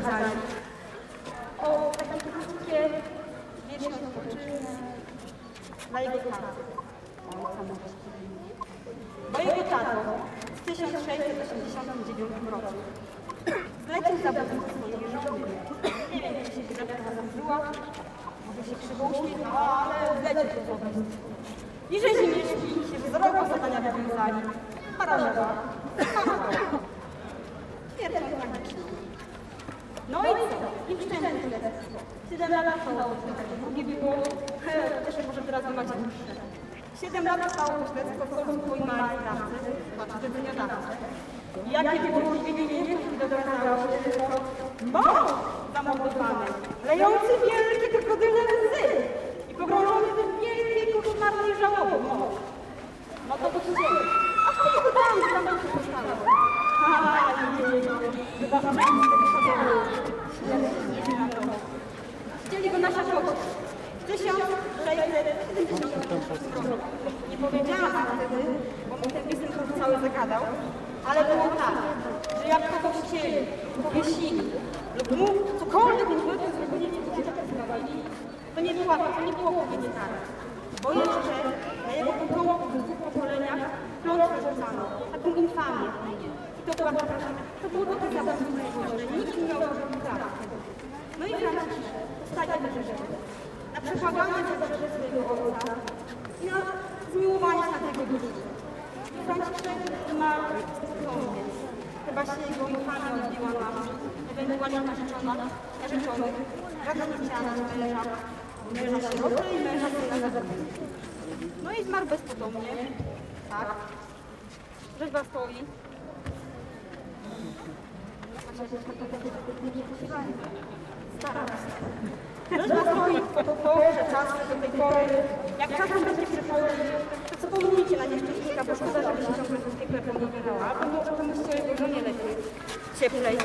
przeszkadzali. O takie krótkie, odpoczynek dla jego taty. Ojca Mościwi. Bo jego tato w 1689 roku zlecił zabójstwo swojej żony. Nie wiem, czy się źle nazywa, może się krzywo uśmiechnęła, ale zlecił to zabójstwo. I że Ziemieszki się wzroku zadania wywiązali. Parażowa. Śmiercią tragiczną. No i co? I wszczęto śledztwo. Siedem lat trwało. Drugie było, he, też może teraz macie dłuższe. Siedem lat trwało śledztwo w końcu pojmali sprawcy, znaczy zleceniodawcę. I Jakie było zdziwienie, kiedy okazało się, to mąż zamordowany, lejący wielkie krokodyle łzy i pogrążony w wielkiej koszmarnej żałobie mąż. No to się dzieje. A co to tam, tam się postało? A, nie, chyba tam Chcieli 1676 roku. Nie powiedziałam wtedy, bo mi ten piosenkarz cały zagadał, ale było tak, że jak kogoś chcieli, powiesili lub mu cokolwiek nie złego zrobili, to nie była, to nie było powiedz kara. Bo jeszcze na jego w dwóch pokoleniach klątwę rzucano, taką infamię. I to była, to było takie zabawne, że nikt nie miał żadnych praw. No i Franciszek, stanie wyrzeczony. Na przebłaganie za dobrze swojego ojca i na zmiłowanie się na tego duszy. I Franciszek zmarł sądzie. Chyba się jego infamia odbiła na ewentualnie narzeczona, narzeczonych, nie chciała męża, męża sierotę i męża syna. No i zmarł bezpotomnie. Tak. Rzeźba stoi. Stara. Rzeźba stoi po porze czasu do tej pory. Jak czasem będzie przychodzić, pomówicie na nieszczęśnika, bo szkoda, żeby się ciągle z tej klepą nie wyrała. Albo może pomyślcie o jego żonie lepiej, cieplej.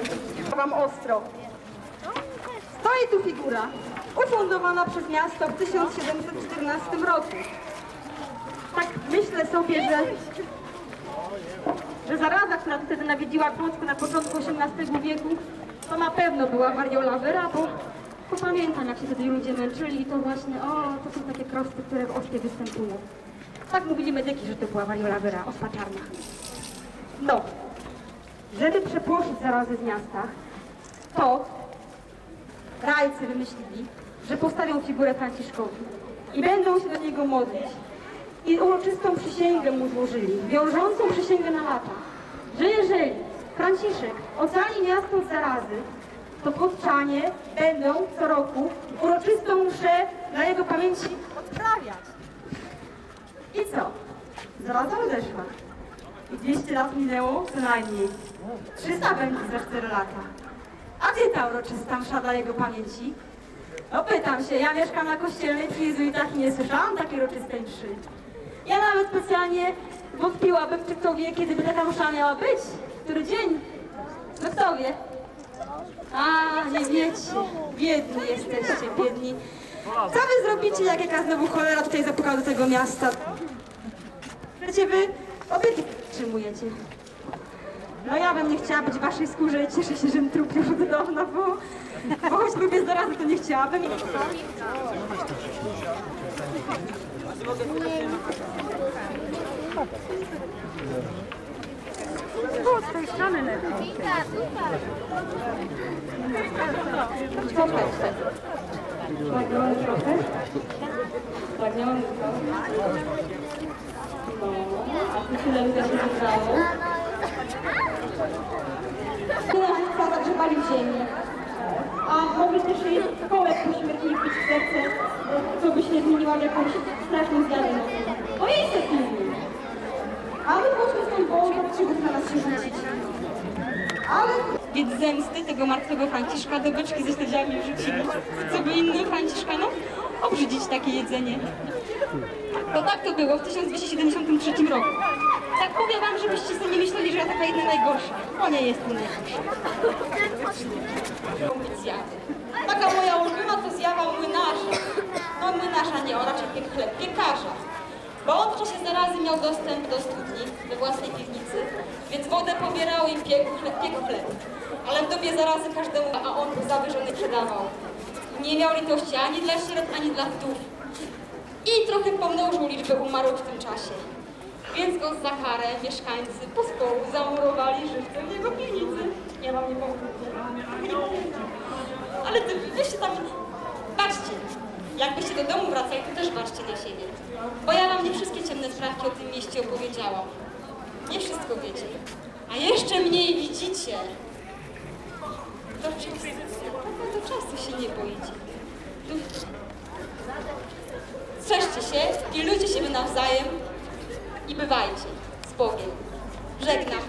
Wam ostro. Stoi tu figura, ufundowana przez miasto w 1714 roku. Tak myślę sobie, że, że zaraza, która wtedy nawiedziła Polskę na początku XVIII wieku, to na pewno była wariola bo pamiętam, jak się wtedy ludzie męczyli i to właśnie, o, to są takie krosty, które w ospie występują. Tak mówili medyki, że to była wariola Vera, ospa czarna. No, żeby przepłoszyć zarazę z miasta, to rajcy wymyślili, że postawią figurę Franciszkowi i będą się do niego modlić. I uroczystą przysięgę mu złożyli, wiążącą przysięgę na lata, że jeżeli Franciszek ocali miasto od zarazy, to podczanie będą co roku uroczystą mszę na jego pamięci odprawiać. I co? Zaraza odeszła. I 200 lat minęło co najmniej. 300 będzie za 4 lata. A gdzie ta uroczysta msza dla jego pamięci? No pytam się, ja mieszkam na kościelnej przy jezuitach i nie słyszałam takiej uroczystej mszy. Ja nawet specjalnie wątpiłabym, czy kto wie, kiedy by taka msza miała być. Który dzień? No kto wie? A, nie wiecie. Biedni jesteście, biedni. Co wy zrobicie, jak jaka znowu cholera tutaj zapuka do tego miasta? Przecie wy obietnice przyjmujecie. No ja bym nie chciała być w waszej skórze i cieszę się, że trup już od dawna, bo, bo choć lubię zarazy, to nie chciałabym. Tu, z tej strony lepiej. Spotkać się. Pragniony trochę? Pragniony trochę? No, a tu tyle ludzi się zebrało. Tyle chwała grzebali w ziemi. A mogli też jej kołek po śmiertnie wbić w serce, co by się zmieniła w jakąś straszną zjawę. O jej sekund. A my poszli stąd, bo tak więc zemsty tego martwego Franciszka do beczki ze śledziami wrzucili. Co by innym Franciszkanom obrzydzić takie jedzenie. To tak to było w 1273 roku. Tak powiem wam, żebyście sobie nie myśleli, że ja taka jedna najgorsza. Bo nie jestem najgorsza. Taka moja ulubiona to zjawa młynarza. No młynarza nie, o raczej piek chleb, piekarza. Bo on w czasie zarazy miał dostęp do studni, do własnej piwnicy, więc wodę pobierał i piekł chleb. Piekł chleb. ale w dobie zarazy każdemu, a on zawyżony przedawał. Nie miał litości ani dla sierot, ani dla wdów. I trochę pomnożył liczbę umarłych w tym czasie. Więc go za karę mieszkańcy pospołu zamurowali żywcem w jego piwnicy. Ja wam nie powiem. Ale ty, weźcie tam, baczcie. Jakbyście do domu wracali, to też baczcie na siebie. Bo ja wam nie wszystkie ciemne sprawki o tym mieście opowiedziałam. Nie wszystko wiecie. A jeszcze mniej widzicie. Do czasu, do czasu się nie boicie. Strzeżcie się, pilnujcie siebie nawzajem i bywajcie z Bogiem. Żegnam.